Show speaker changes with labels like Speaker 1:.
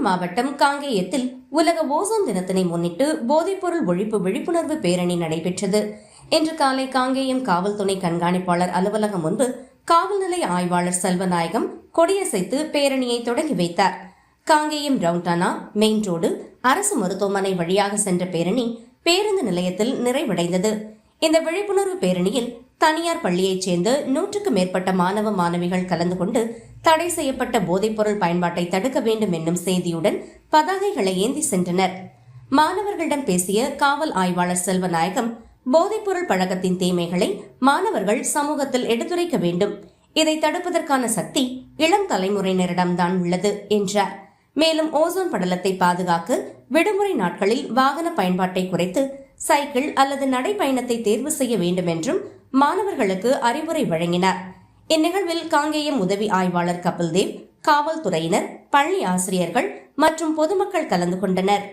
Speaker 1: திருப்பூர் மாவட்டம் காங்கேயத்தில் உலக ஓசோன் தினத்தினை முன்னிட்டு போதைப்பொருள் ஒழிப்பு விழிப்புணர்வு பேரணி நடைபெற்றது. இன்று காலை காங்கேயம் காவல் துணை கண்காணிப்பாளர் அலுவலகம் முன்பு காவல் நிலைய ஆய்வாளர் செல்வநாயகம் கொடியசைத்து பேரணியை தொடங்கி வைத்தார். காங்கேயம் ரவுண்டானா மெயின் ரோடு அரசு மருத்துவமனை வழியாக சென்ற பேரணி பேருந்து நிலையத்தில் நிறைவடைந்தது. இந்த விழிப்புணர்வு பேரணியில் தனியார் பள்ளியைச் சேர்ந்த நூற்றுக்கு மேற்பட்ட மாணவ மாணவிகள் கலந்து கொண்டு தடை செய்யப்பட்ட போதைப்பொருள் பயன்பாட்டை தடுக்க வேண்டும் என்னும் செய்தியுடன் பதாகைகளை ஏந்தி சென்றனர். மாணவர்களிடம் பேசிய காவல் ஆய்வாளர் செல்வநாயகம் போதைப்பொருள் பழக்கத்தின் தீமைகளை மாணவர்கள் சமூகத்தில் எடுத்துரைக்க வேண்டும். இதை தடுப்பதற்கான சக்தி இளம் தலைமுறையினரிடம்தான் உள்ளது என்றார். மேலும் ஓசோன் படலத்தை பாதுகாக்க விடுமுறை நாட்களில் வாகன பயன்பாட்டை குறைத்து சைக்கிள் அல்லது நடைப்பயணத்தை தேர்வு செய்ய வேண்டும் என்றும் மாணவர்களுக்கு அறிவுரை வழங்கினார். இந்நிகழ்வில் காங்கேயம் உதவி ஆய்வாளர் கபில்தேவ் காவல்துறையினர் பள்ளி ஆசிரியர்கள் மற்றும் பொதுமக்கள் கலந்து கொண்டனர்.